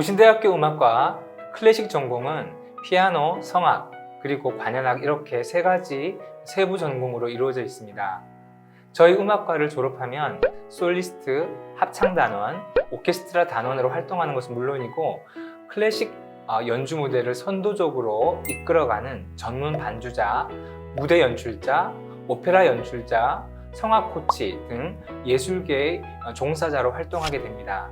고신대학교 음악과 클래식 전공은 피아노, 성악, 그리고 관현악 이렇게 세 가지 세부 전공으로 이루어져 있습니다. 저희 음악과를 졸업하면 솔리스트, 합창단원, 오케스트라 단원으로 활동하는 것은 물론이고 클래식 어, 연주 무대를 선도적으로 이끌어가는 전문 반주자, 무대 연출자, 오페라 연출자, 성악 코치 등 예술계의 어, 종사자로 활동하게 됩니다.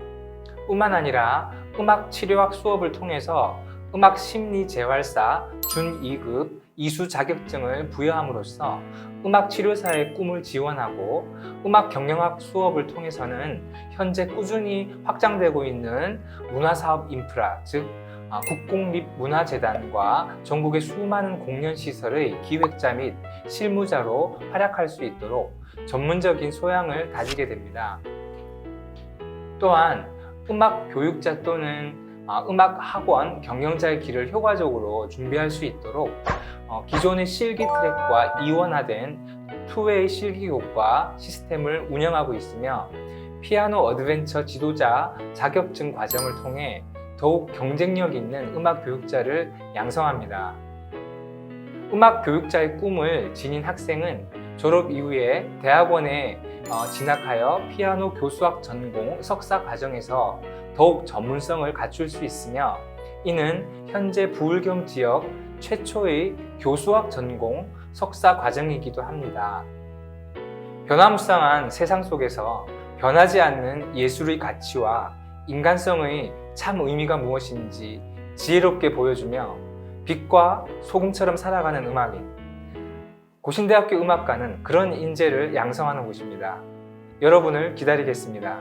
뿐만 아니라 음악 치료학 수업을 통해서 음악 심리 재활사 준 2급 이수 자격증을 부여함으로써 음악 치료사의 꿈을 지원하고 음악 경영학 수업을 통해서는 현재 꾸준히 확장되고 있는 문화사업 인프라 즉 아, 국공립문화재단과 전국의 수많은 공연 시설의 기획자 및 실무자로 활약할 수 있도록 전문적인 소양을 가지게 됩니다. 또한 음악 교육자 또는 아, 음악 학원 경영자의 길을 효과적으로 준비할 수 있도록 어, 기존의 실기 트랙과 이원화된 투웨이 실기 교과 시스템을 운영하고 있으며 피아노 어드벤처 지도자 자격증 과정을 통해 더욱 경쟁력 있는 음악 교육자를 양성합니다. 음악 교육자의 꿈을 지닌 학생은 졸업 이후에 대학원에 어, 진학하여 피아노 교수학 전공 석사 과정에서 더욱 전문성을 갖출 수 있으며 이는 현재 부울경 지역 최초의 교수학 전공 석사 과정이기도 합니다. 변화무쌍한 세상 속에서 변하지 않는 예술의 가치와 인간성의 참 의미가 무엇인지 지혜롭게 보여주며 빛과 소금처럼 살아가는 음악인 고신대학교 음악과는 그런 인재를 양성하는 곳입니다. 여러분을 기다리겠습니다.